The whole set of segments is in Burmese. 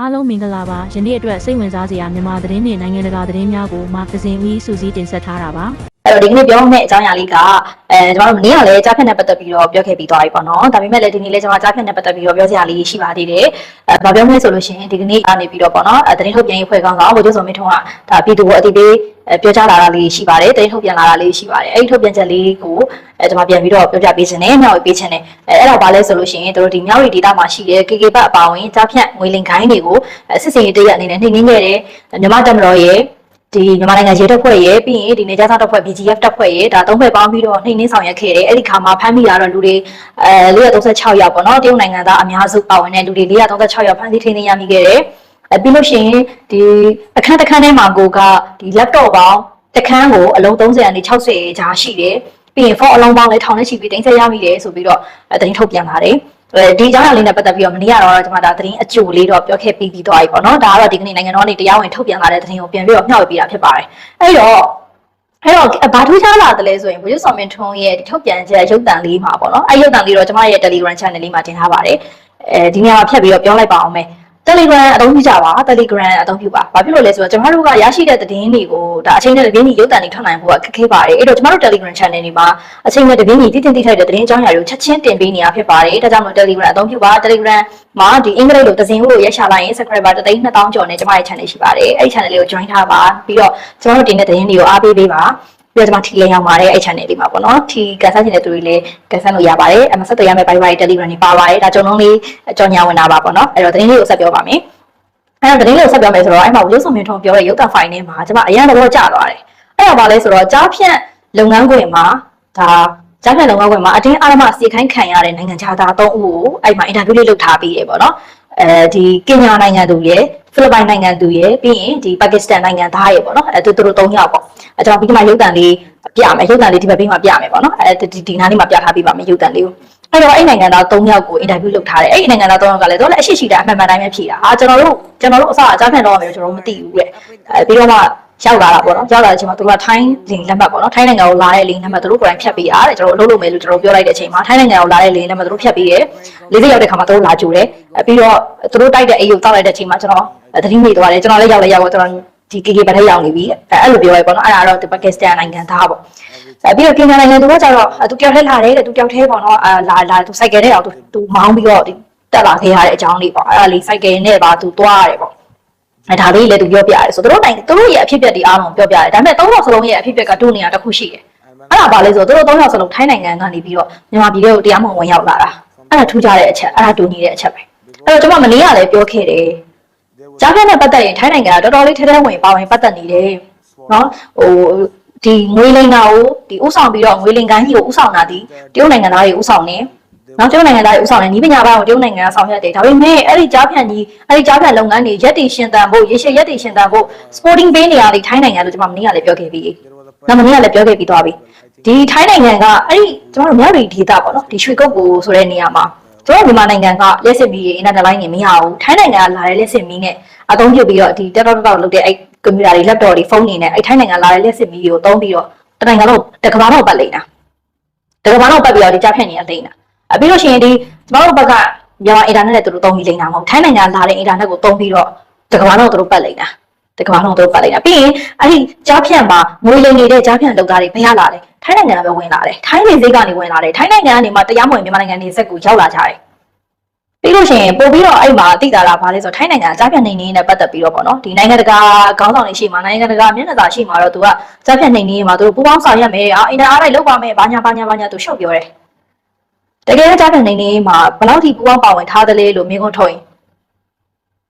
အားလုံးမင်္ဂလာပါယနေ့အတွက်စိတ်ဝင်စားစရာမြန်မာသတင်းတွေနိုင်ငံတကာသတင်းများကိုမာဂဇင်ဦးစူးစီးတင်ဆက်ထားတာပါ အဲ့တော့ဒီကနေ့ပြောမယ့်အကြောင်းအရာလေးကအဲကျွန်တော်တို့မနေ့ကလည်းကြားဖြတ်နဲ့ပတ်သက်ပြီးတော့ပြောခဲ့ပြီးသွားပြီပေါ့နော်ဒါပေမဲ့လည်းဒီနေ့လည်းကျွန်တော်ကြားဖြတ်နဲ့ပတ်သက်ပြီးတော့ပြောစရာလေးရှိပါသေးတယ်အဲဘာပြောမလဲဆိုလို့ရှိရင်ဒီကနေ့ကနေပြီးတော့ပေါ့နော်အဲသတင်းထုတ်ပြန်ရေးဖွဲ့ကောင်းဆောင်ဝိုလ်ချုပ်စောမင်းထွန်းကဒါပြည်သူကိုအတိပေးအဲပြောကြားလာတာလေးရှိပါတယ်သတင်းထုတ်ပြန်လာတာလေးရှိပါတယ်အဲ့ဒီထုတ်ပြန်ချက်လေးကိုအဲကျွန်တော်ပြန်ပြီးတော့ပြောပြပေးခြင်းနဲ့မျှဝေပေးခြင်းနဲ့အဲအဲ့ဒါဘာလဲဆိုလို့ရှိရင်တို့ဒီမျှဝေဒေတာမှာရှိတဲ့ KK ဘတ်အပါဝင်ကြားဖြတ်ငွေလင်ခိုင်းတွေကိုအဲစစ်စင်ရေးတရက်အနေနဲ့နှိမ့်နှင်းခဲ့တယ်မြန်မာတပ်မတော်ရဲ့ ဒီမြန်မာနိုင်ငံရေတပ်ဖွဲ့ရဲ့ပြီးရင်ဒီနေကြားသားတပ်ဖွဲ့ BGF တပ်ဖွဲ့ရဲ့ဒါသုံးဖွဲ့ပေါင်းပြီးတော့နှိမ့်နှင်းဆောင်ရွက်ခဲ့တယ်အဲ့ဒီခါမှာဖမ်းမိတာတော့လူတွေအဲ436ယောက်ပေါ့နော်တရုတ်နိုင်ငံသားအများစုပါဝင်တဲ့လူတွေ436ယောက်ဖမ်းဆီးထိန်းသိမ်းရမိခဲ့တယ်အဲပြီးလို့ရှိရင်ဒီအခန်းတစ်ခန်းထဲမှာကိုကဒီ laptop ပေါင်းတစ်ခန်းကိုအလုံး30ကနေ60ကြားရှိတယ်ပြီးရင်ဖုန်းအလုံးပေါင်းလည်းထောင်နဲ့ချီပြီးတင်ဆက်ရမိတယ်ဆိုပြီးတော့အဲတင်ထုတ်ပြန်လာတယ်အဲ ဒီအကြောင်းအရာလေးနဲ့ပတ်သက်ပြီးတော့မနေ့ကတော့ကျွန်မဒါသတင်းအကျိုးလေးတော့ပြောခဲ့ပြီးပြီးသွားပြီပေါ့နော်ဒါကတော့ဒီကနေ့နိုင်ငံတော်ကနေတရားဝင်ထုတ်ပြန်လာတဲ့သတင်းကိုပြန်ပြီးတော့မျှဝေပေးတာဖြစ်ပါတယ်အဲ့တော့အဲ့တော့ဘာထူးခြားလာတယ်လဲဆိုရင်ဘုရားဆောင်မင်းထွန်းရဲ့ဒီထုတ်ပြန်ချက်ရုပ်တံလေးမှာပေါ့နော်အဲ့ရုပ်တံလေးတော့ကျွန်မရဲ့ Telegram channel လေးမှာတင်ထားပါတယ်အဲဒီနေရာမှာဖြတ်ပြီးတော့ပြောလိုက်ပါအောင်မယ် Telegram အသုံးပြုကြပါ Telegram အသုံးပြုပါဘာဖြစ်လို့လဲဆိုတော့ကျွန်တော်တို့ကရရှိတဲ့သတင်းတွေကိုဒါအချိန်နဲ့တပြင်းညီရုပ်တံတွေထွက်နိုင်ဖို့ကခက်ခဲပါတယ်အဲ့တော့ကျွန်တော်တို့ Telegram channel တွေမှာအချိန်နဲ့တပြင်းညီတည်တင်တည်ထိုက်တဲ့သတင်းအကြောင်းအရာတွေကိုချက်ချင်းတင်ပေးနေရဖြစ်ပါတယ်ဒါကြောင့်မို့ Telegram အသုံးပြုပါ Telegram မှာဒီအင်္ဂလိပ်လိုသစဉ်လို့ရရှာလိုက်ရင် subscriber တသိန်း2000ကျော်နဲ့ကျွန်မရဲ့ channel ရှိပါတယ်အဲ့ဒီ channel လေးကို join ထားပါပြီးတော့ကျွန်တော်တို့တင်တဲ့သတင်းတွေကိုအားပေးပေးပါ ပြီးတော့ကျွန်မထီလင်းရောက်ပါတယ်အဲ့ channel လေးမှာပေါ့နော်ထီကန်ဆန်းချင်တဲ့သူတွေလည်းကန်ဆန်းလို့ရပါတယ်အမဆက်သွယ်ရမယ့် bye bye Telegram တွေပါပါတယ်ဒါကြုံလုံးလေးကြော်ညာဝင်တာပါပေါ့နော်အဲ့တော့သတင်းလေးကိုဆက်ပြောပါမယ်အဲ့တော့သတင်းလေးကိုဆက်ပြောမယ်ဆိုတော့အဲ့မှာဝိုးစုံမြင့်ထုံပြောတဲ့ရုပ်သံဖိုင်ထဲမှာကျွန်မအရင်တော့ကြာသွားတယ်။အဲ့ဒါဘာလဲဆိုတော့ကြားဖြန့်လုပ်ငန်းခွင်မှာဒါကြားဖြန့်လုပ်ငန်းခွင်မှာအတင်းအာရမစီခိုင်းခံရတဲ့နိုင်ငံခြားသား၃ဦးကိုအဲ့မှာအင်တာဗျူးလေးလုပ်ထားပြီးတယ်ပေါ့နော်။ အဲဒီကင်ညာနိုင်ငံသူရယ်ဖိလစ်ပိုင်နိုင်ငံသူရယ်ပြီးရင်ဒီပါကစ္စတန်နိုင်ငံသားရယ်ပေါ့နော်အဲသူတို့၃ယောက်ပေါ့အဲကျွန်တော်ပြီးမှရုပ်သံလေးပြမယ်ရုပ်သံလေးဒီဘက်ဘေးမှာပြမယ်ပေါ့နော်အဲဒီဒီနားလေးမှာပြထားပြီးပါမယ်ရုပ်သံလေးကိုအဲ့တော့အဲ့နိုင်ငံသား၃ယောက်ကိုအင်တာဗျူးလုပ်ထားတယ်အဲ့ဒီနိုင်ငံသား၃ယောက်ကလည်းတော့လည်းအရှိရှိတာအမှန်မှန်တိုင်းပဲဖြေတာဟာကျွန်တော်တို့ကျွန်တော်တို့အစအကြမ်းဖန်တော့မယ်ကျွန်တော်တို့မသိဘူးတဲ့အဲပြီးတော့မှ ရောက်လာတာပေါ့နော်ရောက်လာတဲ့အချိန်မှာသူကထိုင်းလင်လက်မှတ်ပေါ့နော်ထိုင်းနိုင်ငံကိုလာတဲ့လင်လက်မှတ်သူတို့ကိုယ်တိုင်ဖြတ်ပေးရတယ်ကျွန်တော်တို့အလုပ်လုပ်မယ်လို့ကျွန်တော်ပြောလိုက်တဲ့အချိန်မှာထိုင်းနိုင်ငံကိုလာတဲ့လင်လက်မှတ်သူတို့ဖြတ်ပေးတယ်လေးစိတ်ရောက်တဲ့ခါမှာသူတို့လာကြိုတယ်အဲပြီးတော့သူတို့တိုက်တဲ့အိမ်ကိုတောက်လိုက်တဲ့အချိန်မှာကျွန်တော်သတိမိသွားတယ်ကျွန်တော်လည်းရောက်လဲရောက်တော့ကျွန်တော်ဒီ KK ဘက်ထဲရောက်နေပြီအဲအဲ့လိုပြောရဲပေါ့နော်အဲ့ဒါတော့ဒီပါကစ္စတန်နိုင်ငံသားပေါ့အဲပြီးတော့ကင်ညာနိုင်ငံသူကကြတော့သူတယောက်ထဲလာတယ်တဲ့သူတယောက်ထဲပေါ့နော်အာလာလာသူစိုက်ကယ်နဲ့အောင်သူသူမောင်းပြီးတော့ဒီတက်လာခဲ့ရတဲ့အကြောင်းလေးပေါ့အဲ့ဒါလေးစိုက်ကယ်နဲ့ပါသူသွားရတယ်ပေါ့ အဲဒါလေးလည်းသူပြောပြရတယ်ဆိုတော့သူတို့နိုင်ငံသူတို့ရဲ့အဖြစ်အပျက်တွေအားလုံးပြောပြရတယ်ဒါပေမဲ့သုံးယောက်စလုံးရဲ့အဖြစ်အပျက်ကတူနေတာတစ်ခုရှိတယ်အဲ့ဒါဘာလဲဆိုတော့သူတို့သုံးယောက်စလုံးထိုင်းနိုင်ငံကနေပြီးတော့မြန်မာပြည်ကိုတရားမဝင်ဝင်ရောက်လာတာအဲ့ဒါထူးခြားတဲ့အချက်အဲ့ဒါတူနေတဲ့အချက်ပဲအဲ့တော့ကျွန်မမနေ့ကလည်းပြောခဲ့တယ်ကြားဖြတ်နဲ့ပတ်သက်ရင်ထိုင်းနိုင်ငံကတော်တော်လေးထဲထဲဝင်ပါဝင်ပတ်သက်နေတယ်နော်ဟိုဒီငွေလိမ်တာကိုဒီဥဆောင်ပြီးတော့ငွေလိမ်ကိုင်းကြီးကိုဥဆောင်တာဒီတရုတ်နိုင်ငံသားတွေဥဆောင်နေ နောက်တရုတ်နိုင်ငံသားတွေဥဆောင်နေဤပညာပိုင်းကိုတရုတ်နိုင်ငံကဆောင်ရွက်တယ်ဒါပေမဲ့အဲ့ဒီကြားဖြန့်ကြီးအဲ့ဒီကြားဖြန့်လုပ်ငန်းတွေရက်တည်ရှင်သန်ဖို့ရေရှည်ရက်တည်ရှင်သန်ဖို့ sporting ပေးနေရတဲ့ထိုင်းနိုင်ငံလို့ကျွန်မမနေ့ကလည်းပြောခဲ့ပြီးနောက်မနေ့ကလည်းပြောခဲ့ပြီးသွားပြီဒီထိုင်းနိုင်ငံကအဲ့ဒီကျွန်တော်တို့မြောက်ရီဒေတာပေါ့နော်ဒီရွှေကုတ်ကိုဆိုတဲ့နေရာမှာကျွန်တော်မြန်မာနိုင်ငံကလက်စစ်မီးတွေအင်တာနက်လိုင်းတွေမရဘူးထိုင်းနိုင်ငံကလာတဲ့လက်စစ်မီးနဲ့အသုံးပြုပြီးတော့ဒီတက်တော့တော့လုပ်တဲ့အဲ့ကွန်ပျူတာတွေ laptop တွေဖုန်းတွေနဲ့အဲ့ထိုင်းနိုင်ငံလာတဲ့လက်စစ်မီးတွေကိုသုံးပြီးတော့တနိုင်ငံလုံးတကဘာတော့ပတ်လိမ့်တာတကဘာတော့ပတ်ပြီးတော့ဒီကြားဖြတ်နေရလိမ့်တာ အပြီးလို့ရှိရင်ဒီကျွန်တော်တို့ဘက်ကမြန်မာအင်တာနက်နဲ့သူတို့သုံးပြီးလိမ့်တာမဟုတ်ထိုင်းနိုင်ငံလာတဲ့အင်တာနက်ကိုသုံးပြီးတော့တကဘာတော့သူတို့ပတ်လိမ့်တာတကဘာတော့သူတို့ပတ်လိမ့်တာပြီးရင်အဲ့ဒီကြားဖြတ်မှာငွေလိမ်နေတဲ့ကြားဖြတ်လုပ်သားတွေဘယ်ရလာလဲထိုင်းနိုင်ငံကပဲဝင်လာတယ်ထိုင်းနေစိတ်ကနေဝင်လာတယ်ထိုင်းနိုင်ငံကနေမှတရားမဝင်မြန်မာနိုင်ငံနေဆက်ကိုရောက်လာကြတယ်ပြီးလို့ရှိရင်ပို့ပြီးတော့အဲ့မှာတိတာလာဘာလဲဆိုတော့ထိုင်းနိုင်ငံကြားဖြတ်နေနေနဲ့ပတ်သက်ပြီးတော့ပေါ့နော်ဒီနိုင်ငံတကာခေါင်းဆောင်တွေရှိမှနိုင်ငံတကာမျက်နှာစာရှိမှတော့သူကကြားဖြတ်နေနေမှာသူတို့ပူပေါင်းဆောင်ရွက်မယ်အာအင်တာအားလိုက်လောက်ပါမယ်ဘာညာဘာညာဘာညာသူရှုပ်ပြောတယ် တကယ်ကြားဖြတ်နေနေမှာဘယ်လောက်ထိပူပေါင်းပါဝင်ထားသလဲလို့မြင်ခွန်းထုတ်ရင်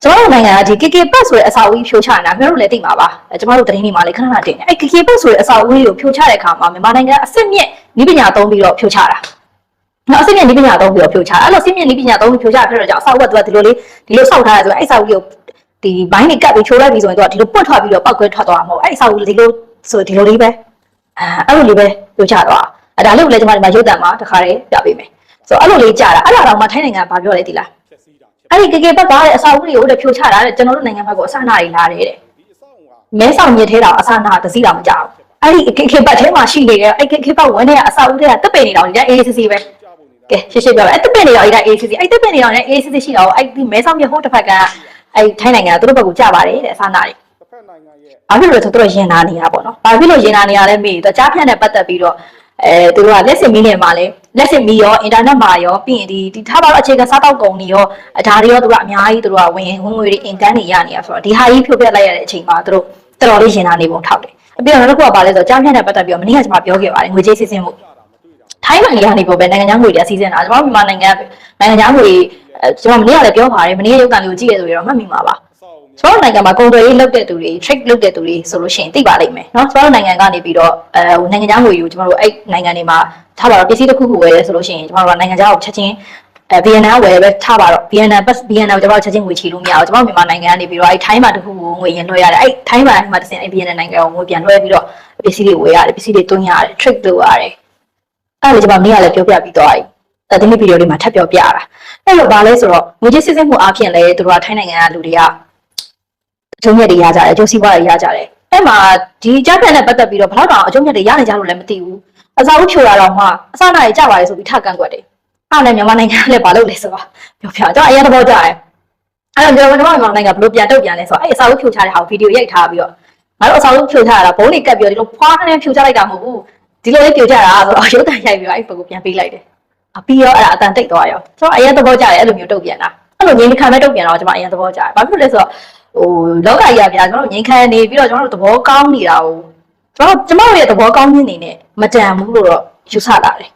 ကျွန်တော်တို့နိုင်ငံကဒီ KK ပတ်ဆိုတဲ့အစာအုပ်ကြီးဖြိုချနေတာခင်ဗျားတို့လည်းသိမှာပါအဲကျွန်တော်တို့သတင်းတွေမှာလည်းခဏခဏတင်တယ်အဲ KK ပတ်ဆိုတဲ့အစာအုပ်ကြီးကိုဖြိုချတဲ့အခါမှာမြန်မာနိုင်ငံအစစ်မြင့်ဤပညာသုံးပြီးတော့ဖြိုချတာနော်အစစ်မြင့်ဤပညာသုံးပြီးတော့ဖြိုချအဲ့လိုစစ်မြင့်ဤပညာသုံးပြီးဖြိုချဖြစ်တော့ကြောင့်အစာအုပ်ကသူကဒီလိုလေးဒီလိုစောက်ထားရဆိုတော့အဲ့အစာအုပ်ကြီးကိုဒီဘိုင်းတွေကပ်ပြီးချိုးလိုက်ပြီးဆိုရင်သူကဒီလိုပွတ်ထွက်ပြီးတော့ပောက်ကွဲထွက်သွားမှာမဟုတ်အဲ့အစာအုပ်ဒီလိုဆိုဒီလိုလေးပဲအဲအဲ့လိုလေးပဲဖြိုချသွားအဲ့ဒါလေးကိုလည်းကျွန်မဒီမှာရုပ်တံမှာတစ်ခါတည်းပြပေးမယ် ဆိုတော့အဲ့လိုလေးကြာတာအဲ့ဒါတော့မှထိုင်းနိုင်ငံကဘာပြောလဲဒီလားအဲ့ဒီကေကေဘက်ကတဲ့အစာအုပ်တွေကိုလည်းဖြိုချတာတဲ့ကျွန်တော်တို့နိုင်ငံဘက်ကအစနာတွေလာတယ်တဲ့မဲဆောင်မြစ်ထဲတောင်အစနာတစ်စီးတောင်မကြောက်အဲ့ဒီကေကေဘက်ထဲမှာရှိနေတဲ့အဲ့ကေကေဘက်ဝန်းထဲကအစာအုပ်တွေကတက်ပင်နေတောင်ဒီက ACC ပဲကဲရှင်းရှင်းပြောပါအဲ့တက်ပင်နေတောင်ဒီက ACC အဲ့တက်ပင်နေတောင်လည်း ACC ရှိတော့အဲ့ဒီမဲဆောင်မြစ်ဟိုးတစ်ဖက်ကအဲ့ထိုင်းနိုင်ငံကသူတို့ဘက်ကကြာပါတယ်တဲ့အစားနာတွေတစ်ဖက်နိုင်ငံရဲ့ဘာဖြစ်လို့လဲဆိုတော့သူတို့ရင်နာနေတာပေါ့နော်ဘာဖြစ်လို့ရင်နာနေရလဲမေးတော့ကြားဖြတ်နဲ့ပတ်သက်ပြီးတော့ အဲသူတို့ကလက်စင်မီနဲ့မှာလဲလက်စင်မီရောအင်တာနက်မှာရောပြီးရင်ဒီဒီထားပါတော့အခြေခံစားတောက်ကုန်တွေရောအဒါတွေရောသူတို့ကအများကြီးသူတို့ကဝင်ဝင်ငွေတွေအင်တန်းတွေရနေရဆိုတော့ဒီဟာကြီးဖြုတ်ပြလိုက်ရတဲ့အချိန်မှာသူတို့တော်တော်လေးရင်နာနေပုံထောက်တယ်အပြင်တော့နောက်တစ်ခုကပါလဲဆိုတော့ကြားဖြတ်နဲ့ပတ်သက်ပြီးတော့မနေ့ကကျွန်မပြောခဲ့ပါတယ်ငွေကြေးစစ်စင်မှုထိုင်းနိုင်ငံကနေပေါ်ပဲနိုင်ငံခြားငွေတွေအစည်းအဝေးတာကျွန်တော်မြန်မာနိုင်ငံနိုင်ငံခြားငွေအဲကျွန်တော်မနေ့ကလည်းပြောပါတယ်မနေ့ကရုပ်သံလေးကိုကြည့်ရဆိုရင်တော့မှတ်မိမှာပါအဆော က်အဦ ကျွန်တော်နိုင်ငံမှာကုန်သွယ်ရေးလုပ်တဲ့သူတွေ trade လုပ်တဲ့သူတွေဆိုလို့ရှိရင်သိပါလိမ့်မယ်เนาะကျွန်တော်နိုင်ငံကနေပြီးတော့အဲဟိုနိုင်ငံခြားငွေကိုကျွန်တော်တို့အဲ့နိုင်ငံတွေမှာထားပါတော့ပစ္စည်းတစ်ခုခုဝယ်ရဲဆိုလို့ရှိရင်ကျွန်တော်တို့ကနိုင်ငံခြားကိုချက်ချင်းအဲ VN ဝယ်ပဲထားပါတော့ VN ပတ် VN ကိုကျွန်တော်တို့ချက်ချင်းငွေချေလို့မရဘူးကျွန်တော်မြန်မာနိုင်ငံကနေပြီးတော့အဲ့ထိုင်းမှာတစ်ခုကိုငွေရင်လွှဲရတယ်အဲ့ထိုင်းမှာမှာတစ်စင်အဲ့ VN နိုင်ငံကိုငွေပြန်လွှဲပြီးတော့ပစ္စည်းတွေဝယ်ရတယ်ပစ္စည်းတွေသွင်းရတယ် trade လုပ်ရတယ် အဲ့ဒါလေကျွန်မနေ့ကလည်းပြောပြပြီးသွားပြီ။ဒါဒီနေ့ဗီဒီယိုလေးမှာထပ်ပြောပြတာ။အဲ့လိုပါလဲဆိုတော့ငွေကြေးစစ်စစ်မှုအပြင်လည်းသူတို့ကထိုင်းနိုင်ငံကလူတွေကအ ကျုံးမြတ်တွေရကြတယ်အကျိုးစီးပွားတွေရကြတယ်။အဲ့မှာဒီကြားပြန်နဲ့ပတ်သက်ပြီးတော့ဘလောက်တောင်အကျုံးမြတ်တွေရနေကြလို့လည်းမသိဘူး။အစာဦးဖြိုတာတော့မှအစနာတွေကြပါလေဆိုပြီးထကန့်ကွက်တယ်။အဲ့ဒါနဲ့မြန်မာနိုင်ငံကလည်းဘာလုပ်လဲဆိုတော့ပြောပြတော့အရင်တော့ကြားတယ်။အဲ့တော့ကျွန်တော်မြန်မာနိုင်ငံဘယ်လိုပြန်တုတ်ပြန်လဲဆိုတော့အဲ့အစာဦးဖြိုချတဲ့ဟာကိုဗီဒီယိုရိုက်ထားပြီးတော့ငါတို့အစာဦးဖြိုချရတာဘုံးလေးကပ်ပြီးတော့ဒီလိုဖွားနဲ့ဖြိုချလိုက်တာမဟုတ်ဘူး။ဒီလိုလေးပြိုကြတာဆိုတော့ရုပ်တံရိုက်ပြီးတော့အဲ့ဘက်ကိုပြန်ပေးလိုက်တယ်။အပြီးတော့အဲ့ဒါအတန်တိတ်သွားရော။ကျွန်တော်အရင်သဘောကျတယ်အဲ့လိုမျိုးတုတ်ပြန်တာ။အဲ့လိုငြိမ်းခံမဲ့တုတ်ပြန်တော့ကျွန်မအရင်သဘောကျတယ်။ဘာဖြစ်လို့လဲဆိုတော့ ဟိုလောကကြီးကဗျာကျွန်တော်တို့ငြိမ်းခံနေပြီးတော့ကျွန်တော်တို့သဘောကောင်းနေတာကိုကျွန်တော်ကျွန်တော်ရဲ့သဘောကောင်းခြင်းနေနဲ့မတန်ဘူးလို့တော့ယူဆလာတယ်။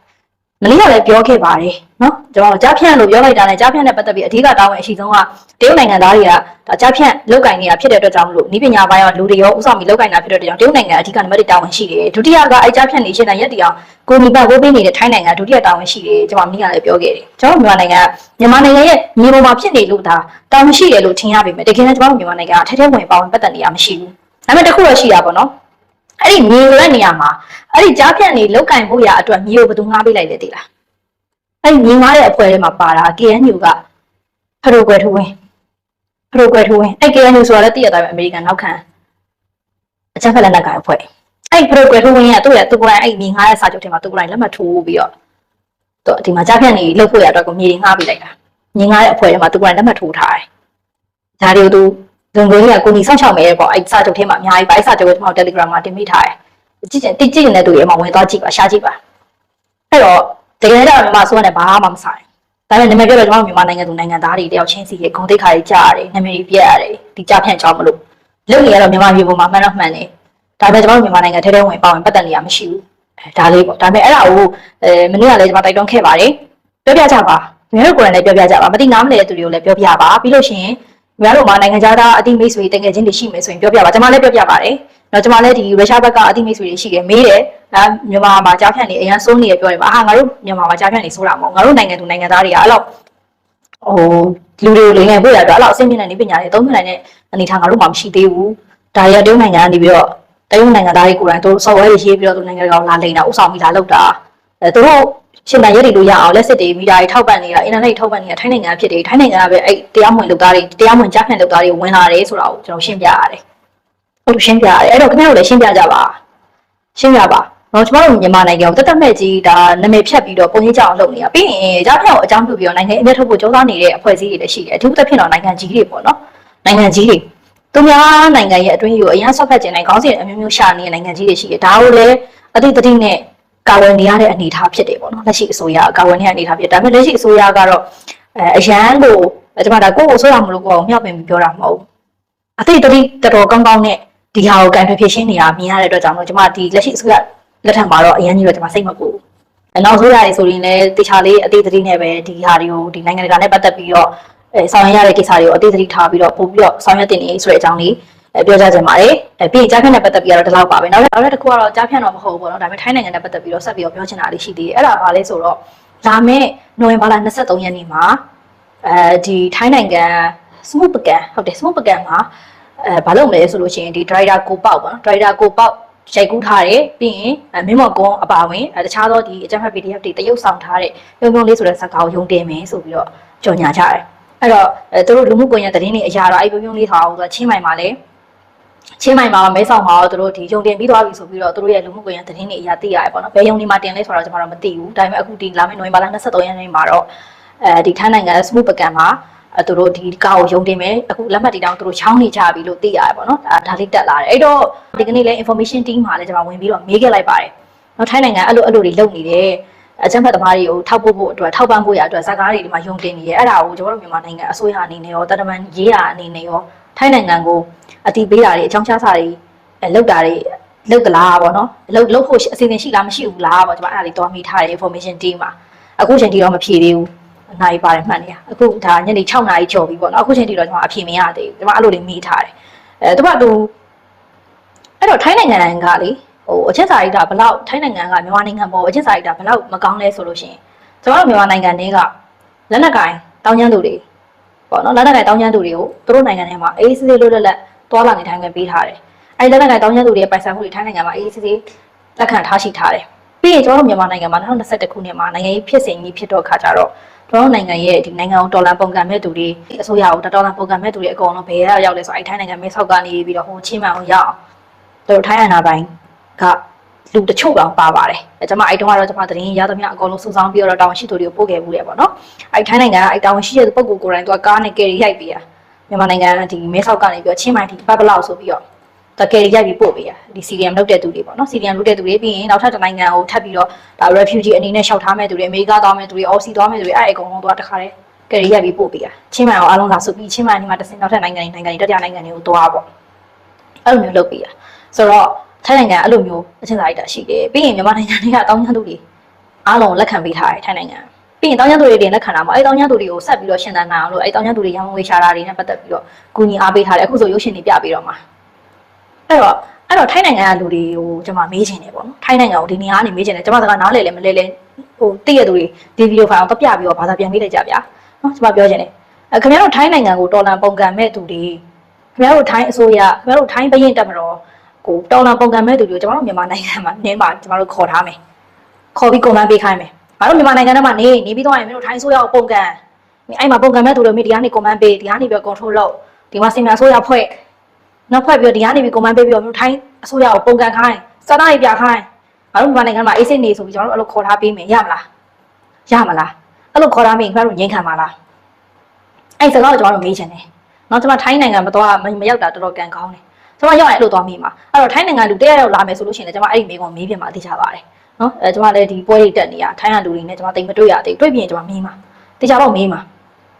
မလေးကလည်းပြောခဲ့ပါတယ်နော်ကျွန်တော်ကြားဖြန့်လို့ပြောလိုက်တာနဲ့ကြားဖြန့်နဲ့ပတ်သက်ပြီးအဓိကတောင်းဝင်အရှိဆုံးကတရုတ်နိုင်ငံသားတွေကဒါကြားဖြန့်လောက်ကင်နေတာဖြစ်တဲ့အတွက်ကြောင့်မလို့ဤပညာပိုင်းရောလူတွေရောဥဆောင်ပြီးလောက်ကင်တာဖြစ်တဲ့အတွက်ကြောင့်တရုတ်နိုင်ငံအဓိကနံပါတ်1တောင်းဝင်ရှိတယ်ဒုတိယကအဲကြားဖြန့်နေရှင်းတဲ့ရက်တီအောင်ကိုမီပတ်ဝေးပေးနေတဲ့ထိုင်းနိုင်ငံဒုတိယတောင်းဝင်ရှိတယ်ကျွန်တော်မိကလည်းပြောခဲ့တယ်ကျွန်တော်မြန်မာနိုင်ငံကမြန်မာနိုင်ငံရဲ့မြေပေါ်မှာဖြစ်နေလို့ဒါတောင်းရှိတယ်လို့ထင်ရပေမဲ့တကယ်တော့ကျွန်တော်မြန်မာနိုင်ငံကထဲထဲဝင်ပါဝင်ပတ်သက်နေရမရှိဘူးဒါပေမဲ့တစ်ခုတော့ရှိတာပေါ့နော် အဲ့ဒီမြေလိုတဲ့နေရာမှာအဲ့ဒီကြားဖြန့်နေလောက်ကင်ဖို့ရအတွက်မြေကိုဘယ်သူငှားပေးလိုက်လဲသိလားအဲ့ဒီမြင်ကားတဲ့အဖွဲ့ထဲမှာပါတာ KNU ကဖရိုကွယ်ထဝင်းဖရိုကွယ်ထဝင်းအဲ့ KNU ဆိုတာလည်းတည့်ရတာပဲအမေရိကန်နောက်ခံအချက်ဖက်လက်နက်ကိုင်အဖွဲ့အဲ့ဖရိုကွယ်ထဝင်းကသူ့ရဲ့သူကိုယ်တိုင်အဲ့မြင်ကားတဲ့စာချုပ်ထဲမှာသူကိုယ်တိုင်လက်မှတ်ထိုးပြီးတော့သူဒီမှာကြားဖြတ်နေလှုပ်ဖို့ရအတွက်ကိုမြေငှားပေးလိုက်တာမြင်ကားတဲ့အဖွဲ့ထဲမှာသူကိုယ်တိုင်လက်မှတ်ထိုးထားတယ်ဒါတွေကိုသူ လုံငွေကကိုကြီးစောင့်ရှောက်မယ်ပေါ့အဲ့စာချုပ်ထဲမှာအများကြီးပါအဲ့စာချုပ်ကိုကျွန်တော် Telegram မှာတင်မိထားတယ်ကြည့်ချင်တိကျနေတဲ့သူတွေအမှဝင်သွားကြည့်ပါရှားကြည့်ပါအဲ့တော့တကယ်တော့မြန်မာဆိုရတယ်ဘာမှမဆိုင်ဒါပေမဲ့နာမည်ပြောတော့ကျွန်တော်မြန်မာနိုင်ငံသူနိုင်ငံသားတွေတယောက်ချင်းစီရဲ့ဂုဏ်သိက္ခာတွေကြားရတယ်နာမည်တွေပြက်ရတယ်ဒီကြားဖြန့်ကြောင်းမလို့လုံနေရတော့မြန်မာပြည်ပေါ်မှာမှန်တော့မှန်တယ်ဒါပေမဲ့ကျွန်တော်မြန်မာနိုင်ငံထဲထဲဝင်ပါဝင်ပတ်သက်နေရမရှိဘူးအဲဒါလေးပေါ့ဒါပေမဲ့အဲ့ဒါကိုအဲမနေ့ကလည်းကျွန်တော်တိုက်တွန်းခဲ့ပါတယ်ပြောပြကြပါညီတို့ကိုယ်တိုင်လည်းပြောပြကြပါမသိနားမလည်တဲ့သူတွေကိုလည်းပြောပြပါပြီးလို့ရှိရင် ညီတို့မှာနိုင်ငံခြားသားအတိမိတ်ဆွေတကယ်ချင်းတွေရှိမယ်ဆိုရင်ပြောပြပါကျွန်မလည်းပြောပြပါတယ်တော့ကျွန်မလည်းဒီရုရှားဘက်ကအတိမိတ်ဆွေတွေရှိတယ်မေးတယ်အဲမြန်မာမှာကြားဖြန့်နေအရန်စိုးနေရပြောတယ်ပါအာငါတို့မြန်မာမှာကြားဖြန့်နေဆိုတာမဟုတ်ငါတို့နိုင်ငံသူနိုင်ငံသားတွေကအဲ့လောက်ဟိုလူတွေကိုလိမ်လည်ဖို့ရတော့အဲ့လောက်အဆင့်မြင့်တဲ့နေပညာတွေအသုံးပြုနိုင်တဲ့အနေထားငါတို့မှမရှိသေးဘူးဒါရတရုတ်နိုင်ငံကနေပြီးတော့တရုတ်နိုင်ငံသားတွေကိုယ်တိုင်သူဆော်ဝဲရေးပြီးတော့သူနိုင်ငံကောင်လာလိမ်တာဥဆောင်ပြီးလာလောက်တာအဲသူတို့ ရှင်တန်ရက်တွေလို့ရအောင်လက်စစ်တွေမိတာတွေထောက်ပံ့နေတာအင်တာနက်ထောက်ပံ့နေတာထိုင်းနိုင်ငံဖြစ်တယ်ထိုင်းနိုင်ငံကပဲအဲ့တရားမဝင်လုပ်သားတွေတရားမဝင်ကြားဖြန့်လုပ်သားတွေဝင်လာတယ်ဆိုတာကိုကျွန်တော်ရှင်းပြရတယ်ဟုတ်လို့ရှင်းပြရတယ်အဲ့တော့ခင်ဗျားတို့လည်းရှင်းပြကြပါရှင်းပြပါတော့ကျမတို့မြန်မာနိုင်ငံကိုတက်တက်မဲ့ကြီးဒါနာမည်ဖြတ်ပြီးတော့ပုံရိပ်ကြအောင်လုပ်နေတာပြီးရင်ကြားဖြတ်ကိုအကြောင်းပြုပြီးတော့နိုင်ငံအမြတ်ထုတ်ဖို့ကြိုးစားနေတဲ့အဖွဲ့အစည်းတွေလည်းရှိတယ်အထူးသဖြင့်တော့နိုင်ငံကြီးတွေပေါ့နော်နိုင်ငံကြီးတွေသူများနိုင်ငံရဲ့အတွင်းကိုအရန်ဆော့ဖက်ကျင်တဲ့ခေါင်းစဉ်အမျိုးမျိုးရှာနေတဲ့နိုင်ငံကြီးတွေရှိတယ်ဒါကိုလည်းအတိတ်တတိနဲ့ ကာဝယ်နေရတဲ့အနေအထားဖြစ်တယ်ပေါ့နော်လက်ရှိအစိုးရကကာဝယ်နေရတဲ့အနေအထားဖြစ်ဒါပေမဲ့လက်ရှိအစိုးရကတော့အဲအရန်ကိုကျွန်မဒါကိုယ့်ကိုအစိုးရမလို့ကိုယ်ကိုမျှောက်ပင်ပြီးပြောတာမဟုတ်ဘူးအတိတ်တတိတော်တော်ကောင်းကောင်းနဲ့ဒီဟာကိုကန်ထွေဖြစ်ရှင်းနေတာမြင်ရတဲ့အတွက်ကြောင့်မို့ကျွန်မဒီလက်ရှိအစိုးရလက်ထံမှာတော့အရန်ကြီးတော့ကျွန်မစိတ်မပူဘူးအနောက်ဆိုရတယ်ဆိုရင်လည်းတေချာလေးအသေးသေးနဲ့ပဲဒီဟာတွေကိုဒီနိုင်ငံတကာနဲ့ပတ်သက်ပြီးတော့အဲဆောင်ရွက်ရတဲ့ကိစ္စတွေကိုအသေးသေးထားပြီးတော့ပို့ပြီးတော့ဆောင်ရွက်တင်နေဆိုတဲ့အကြောင်းလေးအဲ ပြောကြချင်ပါတယ်အဲပြီးရင်ကြားဖြတ်နဲ့ပတ်သက်ပြီးတော့ဒီလောက်ပါပဲနောက်နောက်တစ်ခုကတော့ကြားဖြတ်တော့မဟုတ်ဘူးပေါ့နော်ဒါပေမဲ့ထိုင်းနိုင်ငံနဲ့ပတ်သက်ပြီးတော့ဆက်ပြီးတော့ပြောချင်တာလေးရှိသေးတယ်အဲ့ဒါဘာလဲဆိုတော့လာမယ့်နိုဝင်ဘာလ23ရက်နေ့မှာအဲဒီထိုင်းနိုင်ငံစမုပကန်ဟုတ်တယ်စမုပကန်မှာအဲဘာလုပ်မလဲဆိုလို့ရှိရင်ဒီ driver ကိုပေါက်ပါနော် driver ကိုပေါက်ရိုက်ကူးထားတယ်ပြီးရင်မင်းမော်ကွန်းအပါဝင်တခြားသောဒီအကြမ်းဖက် PDF တွေတရုပ်ဆောင်ထားတဲ့ပြုံးပြုံးလေးဆိုတဲ့ဇာတ်ကောင်ရုံတင်မယ်ဆိုပြီးတော့ကြော်ညာကြတယ်အဲ့တော့အဲသူတို့လူမှုကွန်ရက်သတင်းတွေအရာတော့အဲ့ပြုံးပြုံးလေးထားအောင်ဆိုတော့ချင်းမိုင်မှာလည်း ချင်းမိုင်မှာမဲဆောင်မှာတော့သူတို့ဒီရုံတင်ပြီးသွားပြီဆိုပြီးတော့သူတို့ရဲ့လူမှုကွန်ရက်သတင်းတွေအရာသိရတယ်ပေါ့နော်ဘယ်ရုံဒီမှာတင်လဲဆိုတော့ကျွန်တော်တို့မသိဘူးဒါပေမဲ့အခုဒီလာမယ့်နိုဝင်ဘာလ23ရက်နေ့မှာတော့အဲဒီထိုင်းနိုင်ငံစမုပကန်မှာအဲသူတို့ဒီကားကိုယုံတင်မယ်အခုလက်မှတ်တီတောင်သူတို့ချောင်းနေကြပြီလို့သိရတယ်ပေါ့နော်ဒါဒါလေးတက်လာတယ်အဲ့တော့ဒီကနေ့လဲ information team မှာလည်းကျွန်တော်ဝင်ပြီးတော့မေးခဲ့လိုက်ပါတယ်နော်ထိုင်းနိုင်ငံအဲ့လိုအဲ့လိုတွေလုပ်နေတယ်အကြမ်းဖက်သမားတွေကိုထောက်ပို့ဖို့အတွက်ထောက်ပံ့ဖို့ရအတွက်ဇာကားတွေဒီမှာယုံတင်နေတယ်အဲ့ဒါကိုကျွန်တော်တို့မြန်မာနိုင်ငံအစိုးရအနေနဲ့ရောတတမန်ရေးရာအနေနဲ့ရော ထိုင်းနိုင်ငံကိုအတိပေးတာတွေအကြောင်းချစာတွေအဲလုပ်တာတွေလုပ်သလားပေါ့နော်လုပ်လုပ်ဖို့အစီအစဉ်ရှိလားမရှိဘူးလားပေါ့ကျွန်မအဲ့ဒါလေးတွားမိထားတယ် information team မှာအခုချိန်ထိတော့မဖြေသေးဘူးနိုင်ပါတယ်မှန်တယ်အခုဒါညနေ6နာရီကျော်ပြီပေါ့နော်အခုချိန်ထိတော့ကျွန်မအဖြေမရသေးဘူးကျွန်မအဲ့လိုလေးမိထားတယ်အဲသူကသူအဲ့တော့ထိုင်းနိုင်ငံကလေဟိုအချက်စာရိတ်တာဘလောက်ထိုင်းနိုင်ငံကမြန်မာနိုင်ငံပေါ်အချက်စာရိတ်တာဘလောက်မကောင်းလဲဆိုလို့ရှိရင်ကျွန်တော်တို့မြန်မာနိုင်ငံတွေကလက်နက်ကင်တောင်းကျမ်းသူတွေ ပေါ့နော်လက်နက်ကင်တောင်းကျမ်းသူတွေကိုသူတို့နိုင်ငံထဲမှာအေးစစ်စစ်လို့လက်လက်သွားလာနေထိုင်ခွင့်ပေးထားတယ်အဲ့ဒီလက်နက်ကင်တောင်းကျမ်းသူတွေရဲ့ပိုင်ဆိုင်မှုတွေထိုင်းနိုင်ငံမှာအေးစစ်စစ်လက်ခံထားရှိထားတယ်ပြီးရင်ကျွန်တော်တို့မြန်မာနိုင်ငံမှာ2021ခုနှစ်မှာနိုင်ငံရေးဖြစ်စဉ်ကြီးဖြစ်တော့ခါကြတော့ကျွန်တော်နိုင်ငံရဲ့ဒီနိုင်ငံကိုဒေါ်လာပုံကံမဲ့သူတွေအစိုးရကိုဒေါ်လာပုံကံမဲ့သူတွေအကုန်လုံးဘယ်ရရောက်လဲဆိုအဲ့ထိုင်းနိုင်ငံမဲဆောက်ကနေပြီးတော့ဟိုချင်းမအောင်ရအောင်သူတို့ထိုင်းအနာပိုင်းက လူတချို့တောင်ပါပါတယ်အဲကျွန်မအဲ့တုန်းကတော့ကျွန်မသတင်းရသမျှအကုန်လုံးစုဆောင်းပြီးတော့တာဝန်ရှိသူတွေကိုပို့ခဲ့ဘူးလေပေါ့နော်အဲ့ထိုင်းနိုင်ငံကအဲ့တာဝန်ရှိတဲ့ပုဂ္ဂိုလ်ကိုယ်တိုင်သူကကားနဲ့ကယ်ရီရိုက်ပေးရမြန်မာနိုင်ငံဒီမဲဆောက်ကနေပြီးတော့ချင်းမိုင်ဒီဘက်ဘလောက်ဆိုပြီးတော့တကယ်ရိုက်ပြီးပို့ပေးရဒီ CDM လုပ်တဲ့သူတွေပေါ့နော် CDM လုပ်တဲ့သူတွေပြီးရင်နောက်ထပ်တစ်နိုင်ငံကိုထပ်ပြီးတော့ဒါ refugee အနေနဲ့ရှောက်ထားမဲ့သူတွေအမေရိကသွားမဲ့သူတွေ OC သွားမဲ့သူတွေအဲ့အကုန်လုံးသွားတခါတည်းကယ်ရီရိုက်ပြီးပို့ပေးရချင်းမိုင်အောင်အားလုံးလာဆိုပြီးချင်းမိုင်ဒီမှာတစ်စင်နောက်ထပ်နိုင်ငံတွေနိုင်ငံတွေတတိယနိုင်ငံတွေကိုသွားပေါ့အဲ့လိုမျိုးလုပ်ပေးရဆိုတော့ ထိုင်းနိုင်ငံအဲ့လိုမျိုးအချင်းစာရိတ်တာရှိတယ်ပြီးရင်မြန်မာနိုင်ငံတွေကတောင်းချမ်းသူတွေအားလုံးလက်ခံပေးထားတယ်ထိုင်းနိုင်ငံပြီးရင်တောင်းချမ်းသူတွေတင်လက်ခံတာပေါ့အဲ့တောင်းချမ်းသူတွေကိုဆက်ပြီးတော့ရှင်းတန်းနိုင်အောင်လို့အဲ့တောင်းချမ်းသူတွေရန်ကုန်ဝေရှာတာတွေနဲ့ပတ်သက်ပြီးတော့ကူညီအားပေးထားတယ်အခုဆိုရုပ်ရှင်တွေပြပြီးတော့မှာအဲ့တော့အဲ့တော့ထိုင်းနိုင်ငံကလူတွေကိုကျွန်မမေးချင်တယ်ပေါ့နော်ထိုင်းနိုင်ငံကိုဒီနေရာကနေမေးချင်တယ်ကျွန်မစကားနားလဲလဲမလဲလဲဟိုသိရသူတွေဒီဗီဒီယိုဖိုင်အောင်တော့ပြပြီးတော့ဘာသာပြန်ပေးလိုက်ကြဗျာနော်ကျွန်မပြောချင်တယ်အဲခင်ဗျားတို့ထိုင်းနိုင်ငံကိုတော်လန်ပုံကံမဲ့သူတွေခင်ဗျားတို့ထိုင်းအစိုးရခင်ဗျားတို့ထိုင်းဘရင်တက်မတော် ကိုတော်လန်ပုံကံမဲ့သူတွေကိုကျွန်တော်တို့မြန်မာနိုင်ငံမှာနင်းပါကျွန်တော်တို့ခေါ်ထားမယ်ခေါ်ပြီးကွန်မန့်ပေးခိုင်းမယ်ငါတို့မြန်မာနိုင်ငံထဲမှာနေနေပြီးတော့ရင်မင်းတို့ထိုင်းအစိုးရကိုပုံကံအဲ့မှာပုံကံမဲ့သူတွေမိဒီကနေကွန်မန့်ပေးဒီကနေပြီး control လုပ်ဒီမှာစင်မြအစိုးရဖွဲ့နောက်ဖွဲ့ပြီးတော့ဒီကနေပြီးကွန်မန့်ပေးပြီးတော့မြို့ထိုင်းအစိုးရကိုပုံကန်ခိုင်းစာသားရေးပြခိုင်းငါတို့မြန်မာနိုင်ငံမှာအေးစိတ်နေဆိုပြီးကျွန်တော်တို့အဲ့လိုခေါ်ထားပေးမယ်ရမလားရမလားအဲ့လိုခေါ်ထားမိရင်ခင်ဗျားတို့ငြိမ်းခံပါလားအဲ့ဒီစကားကိုကျွန်တော်တို့မေးချင်တယ်နောက်ကျွန်မထိုင်းနိုင်ငံမသွားမမရောက်တာတော်တော်ကန်ကောင်းတယ် ကျွန်မရောက်ရင်အဲ့လိုသွားမိမှာအဲ့တော့ထိုင်းနိုင်ငံလူတရက်ရောက်လာမယ်ဆိုလို့ရှိရင်လည်းကျွန်မအဲ့ဒီမိကုံမေးပြမှာသိချပါတယ်နော်အဲကျွန်မလည်းဒီပွဲတွေတက်နေတာထိုင်းကလူတွေနဲ့ကျွန်မတိတ်မတွေ့ရသေးဘူးတွေ့ပြင်ကျွန်မမေးမှာသိချတော့မေးမှာ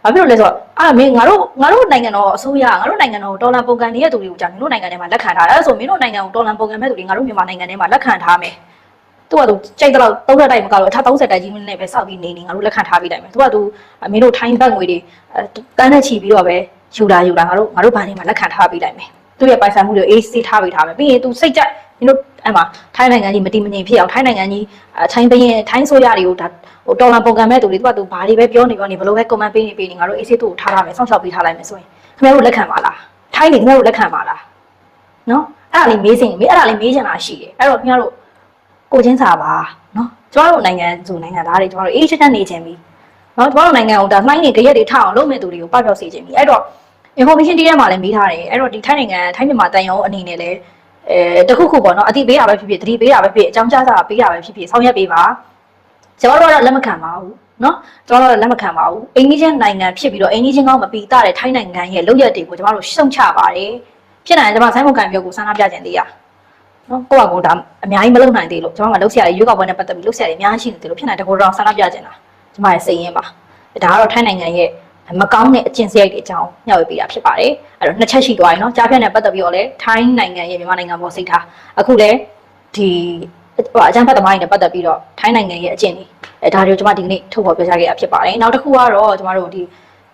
ဘာဖြစ်လို့လဲဆိုတော့အဲ့မင်းငါတို့ငါတို့နိုင်ငံတော်အစိုးရငါတို့နိုင်ငံတော်ဒေါ်လာပုံကန်နေတဲ့သူတွေကိုကြာမင်းတို့နိုင်ငံထဲမှာလက်ခံထားတယ်အဲ့ဒါဆိုမင်းတို့နိုင်ငံကိုဒေါ်လာပုံကန်မဲ့သူတွေငါတို့မြန်မာနိုင်ငံထဲမှာလက်ခံထားမယ်သူကသူကြိုက်တော့30တိုက်မကတော့အထက်30တိုက်ကြီးနဲ့ပဲစောက်ပြီးနေနေငါတို့လက်ခံထားပြီးတိုင်းမယ်သူကသူမင်းတို့ထိုင်းဘတ်ငွေတွေတန်းနဲ့ချီပြီးတော့ပဲယူလာယူလာငါတို့ငါတို့ဘာနေမှာလက်ခံထားပြီးတိုင်းမယ် သူရဲ့ပိုင်ဆိုင်မှုတွေအေးစေးထားပြီးထားမယ်ပြီးရင်သူစိတ်ကြိုက်မင်းတို့အဲ့မှာထိုင်းနိုင်ငံကြီးမတည်မငြိမ်ဖြစ်အောင်ထိုင်းနိုင်ငံကြီးထိုင်းဘရင်ထိုင်းဆိုရတွေကိုဒါဟိုတော်လန်ပုံကံမဲ့သူတွေသူကသူဘာတွေပဲပြောနေပြောနေဘလို့ပဲကွန်မန့်ပေးနေပေးနေငါတို့အေးစေးသူ့ကိုထားထားမယ်စောင့်ရှောက်ပေးထားလိုက်မယ်ဆိုရင်ခင်ဗျားတို့လက်ခံပါလားထိုင်းနေခင်ဗျားတို့လက်ခံပါလားနော်အဲ့ဒါလေးမေးစင်မေးအဲ့ဒါလေးမေးချင်တာရှိတယ်အဲ့တော့ခင်ဗျားတို့ကိုချင်းစာပါနော်ကျမတို့နိုင်ငံစုနိုင်ငံသားတွေကျမတို့အေးချမ်းချမ်းနေခြင်းပြီနော်ကျမတို့နိုင်ငံကိုဒါနှိုင်းနေကြရက်တွေထအောင်လုပ်မဲ့သူတွေကိုပပျောက်စေခြင်းပြီအဲ့တော့ information တီးထဲမှာလည်းမေးထားတယ်အဲ့တော့ဒီထိုင်းနိုင်ငံထိုင်းမြန်မာတန်ရုံအနေနဲ့လည်းအဲတခုခုပေါ့နော်အတိပေးတာပဲဖြစ်ဖြစ်တတိပေးတာပဲဖြစ်အကြောင်းကြားစာပေးတာပဲဖြစ်ဖြစ်ဆောင်ရွက်ပေးပါကျွန်တော်တို့ကတော့လက်မခံပါဘူးနော်ကျွန်တော်တို့လက်မခံပါဘူးအိန္ဒိယနိုင်ငံဖြစ်ပြီးတော့အိန္ဒိယကောင်းမပီတာတဲ့ထိုင်းနိုင်ငံရဲ့လုပ်ရက်တွေကိုကျွန်တော်တို့ရှုံချပါတယ်ဖြစ်နိုင်ရင်ကျွန်မဆိုင်းမကန်ပြောကိုစမ်းသပ်ပြခြင်းသေးရနော်ကိုယ့်ဘာကိုဒါအများကြီးမလုပ်နိုင်သေးလို့ကျွန်တော်ကလုပ်ဆရာတွေရွေးကောက်ပွဲနဲ့ပတ်သက်ပြီးလုပ်ဆရာတွေအများကြီးရှိနေတယ်လို့ဖြစ်နိုင်တကောတော့စမ်းသပ်ပြခြင်းလားကျွန်မရဲ့စိတ်ရင်းပါဒါကတော့ထိုင်းနိုင်ငံရဲ့ မကောင်းတဲ့အကျင့်စရိုက်တွေအကြောင်းညှောက်ဝေပေးတာဖြစ်ပါတယ်အဲ့တော့နှစ်ချက်ရှိသွားပြီเนาะကြားဖြတ်နဲ့ပတ်သက်ပြီးတော့လည်းထိုင်းနိုင်ငံရဲ့မြန်မာနိုင်ငံပေါ်စိတ်ထားအခုလည်းဒီဟိုအကြမ်းဖက်သမားတွေနဲ့ပတ်သက်ပြီးတော့ထိုင်းနိုင်ငံရဲ့အကျင့်တွေအဲဒါတွေကိုကျွန်မဒီကနေ့ထုတ်ဖော်ပြောကြားခဲ့တာဖြစ်ပါတယ်နောက်တစ်ခုကတော့ကျွန်မတို့ဒီ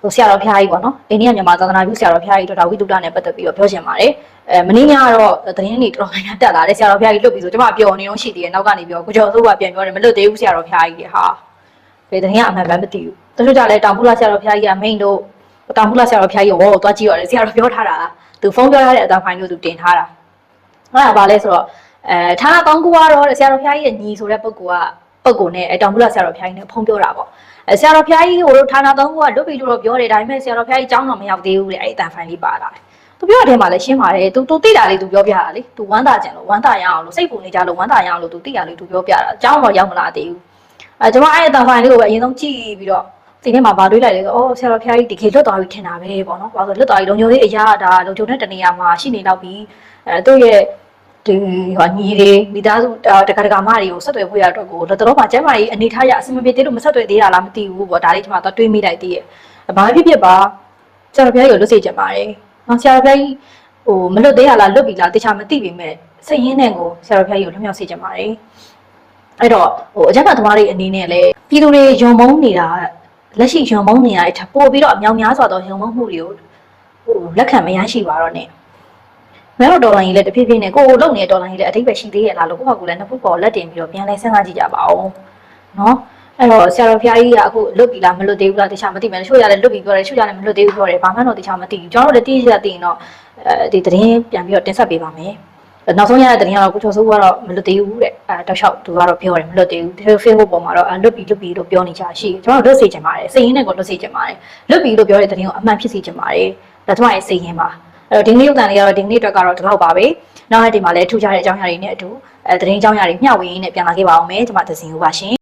ဟိုဆရာတော်ဖျားကြီးပေါ့နော်အိန္ဒိယမြန်မာသာသနာပြုဆရာတော်ဖျားကြီးဒေါက်တာဝိတုဒ္ဒနဲ့ပတ်သက်ပြီးတော့ပြောချင်ပါတယ်အဲမင်းညကတော့သတင်းတွေတော်တော်များများတက်လာတယ်ဆရာတော်ဖျားကြီးလွတ်ပြီးဆိုကျွန်မပျော်နေတော့ရှိသေးတယ်နောက်ကနေပြီးတော့ကိုကျော်စိုးကပြန်ပြောတယ်မလွတ်သေးဘူးဆရာတော်ဖျားကြီးတွေဟာဘယ်သတင်းကအမှန်မှန်မသိဘူး တချို့ကြလည်းတောင်ပူလာဆရာတော်ဖျားကြီးကမိန်တို့တောင်ပူလာဆရာတော်ဖျားကြီးကိုဝေါ်သွားကြည့်ရတယ်ဆရာတော်ပြောထားတာသူဖုန်းပြောထားတဲ့အတန်းဖိုင်လို့သူတင်ထားတာအဲ့ဒါဘာလဲဆိုတော့အဲဌာနကောင်းကူကတော့ဆရာတော်ဖျားကြီးရဲ့ညီဆိုတဲ့ပုဂ္ဂိုလ်ကပုဂ္ဂိုလ်နဲ့အဲတောင်ပူလာဆရာတော်ဖျားကြီးနဲ့ဖုန်းပြောတာပေါ့အဲဆရာတော်ဖျားကြီးကိုတို့ဌာနကောင်းကူကလွတ်ပြီလို့တော့ပြောတယ်ဒါပေမဲ့ဆရာတော်ဖျားကြီးကျောင်းတော်မရောက်သေးဘူးလေအဲ့ဒီအတန်းဖိုင်လေးပါလာတယ်သူပြောတဲ့ထဲမှာလည်းရှင်းပါတယ်သူသူသိတာလေးသူပြောပြတာလေသူဝမ်းသာကြင်လို့ဝမ်းသာရအောင်လို့စိတ်ပူနေကြလို့ဝမ်းသာရအောင်လို့သူသိတာလေးသူပြောပြတာအကြောင်းတော့ရောက်မလာသေးဘူးအဲကျွန်မအဲ့အတန်ဖိုင်လေးကိုပဲအရင်ဆုံးကြည့်ပြီးတော့ဟ ဒီနေ့မှာဗာတွေးလိုက်လေဆိုအော်ဆရာတော်ဖျားကြီးတကယ်လွတ်သွားပြီထင်တာပဲပေါ့နော်။ဘာလို့လဲလွတ်သွားပြီလုံခြုံရေးအရာဒါလုံခြုံတဲ့တနေရာမှာရှိနေတော့ပြီအဲသူ့ရဲ့ဒီဟောညီတွေမိသားစုတက္ကရာမတွေကိုဆက်သွယ်ဖို့ရအတွက်ကိုလက်တော်မှာကျမ်းမာရေးအနေထားရအဆင်မပြေသေးလို့မဆက်သွယ်သေးတာလားမသိဘူးပေါ့ဒါလေးကျွန်မတော့တွေးမိလိုက်သေးရဲ့။ဘာဖြစ်ဖြစ်ပါဆရာတော်ဖျားကြီးကိုလွတ်စေချင်ပါတယ်။နော်ဆရာတော်ဖျားကြီးဟိုမလွတ်သေးရလားလွတ်ပြီလားတခြားမသိပေမဲ့စိတ်ရင်းနဲ့ကိုဆရာတော်ဖျားကြီးကိုလွတ်မြောက်စေချင်ပါတယ်။အဲ့တော့ဟိုအကြမ်းဖက်သမားတွေအနေနဲ့လည်းပြည်သူတွေယုံမုန်းနေတာ လက်ရှိယုံမုန်းနေရတဲ့ထပ်ပို့ပြီးတော့အမြောင်များစွာသောယုံမုန်းမှုတွေကိုဟိုလက်ခံမရရှိပါတော့နဲ့မဲတော့ဒေါ်လာကြီးလည်းတဖြည်းဖြည်းနဲ့ကိုယ်ကိုလုံနေတဲ့ဒေါ်လာကြီးလည်းအတိတ်ပဲရှိသေးရဲ့လားလို့ကိုယ့်ဘာကိုယ်လည်းနှစ်ဖက်ပေါ်လက်တင်ပြီးတော့ပြန်လဲစဉ်းစားကြည့်ကြပါဦးနော်အဲ့တော့ဆရာတော်ဖျားကြီးကအခုလွတ်ပြီလားမလွတ်သေးဘူးလားတခြားမသိမယ်တချို့ရတယ်လွတ်ပြီပြောတယ်တချို့ရတယ်မလွတ်သေးဘူးပြောတယ်ဘာမှတော့တခြားမသိဘူးကျွန်တော်တို့လည်းသိရသိရင်တော့အဲဒီသတင်းပြန်ပြီးတော့တင်ဆက်ပေးပါမယ် နောက်ဆုံးရတဲ့တင်ကတော့ကိုကျော်စိုးကတော့မလွတ်သေးဘူးတဲ့အဲတောက်လျှောက်သူကတော့ပြောတယ်မလွတ်သေးဘူးဒီလို Facebook ပေါ်မှာတော့လွတ်ပြီလွတ်ပြီလို့ပြောနေကြရှိကျွန်တော်တို့လွတ်စေချင်ပါတယ်စိတ်ရင်းနဲ့ကိုလွတ်စေချင်ပါတယ်လွတ်ပြီလို့ပြောတဲ့တင်ကိုအမှန်ဖြစ်စေချင်ပါတယ်ဒါကျွန်မရဲ့စိတ်ရင်းပါအဲ့တော့ဒီနေ့ရုပ်တန်လေးကတော့ဒီနေ့အတွက်ကတော့ဒီလောက်ပါပဲနောက်ရက်ဒီမှာလည်းထူးခြားတဲ့အကြောင်းအရာတွေနဲ့အတူအဲတင်အကြောင်းအရာတွေမျှဝေရင်းနဲ့ပြန်လာခဲ့ပါအောင်မယ်ကျွန်မသစင်ဦးပါရှင်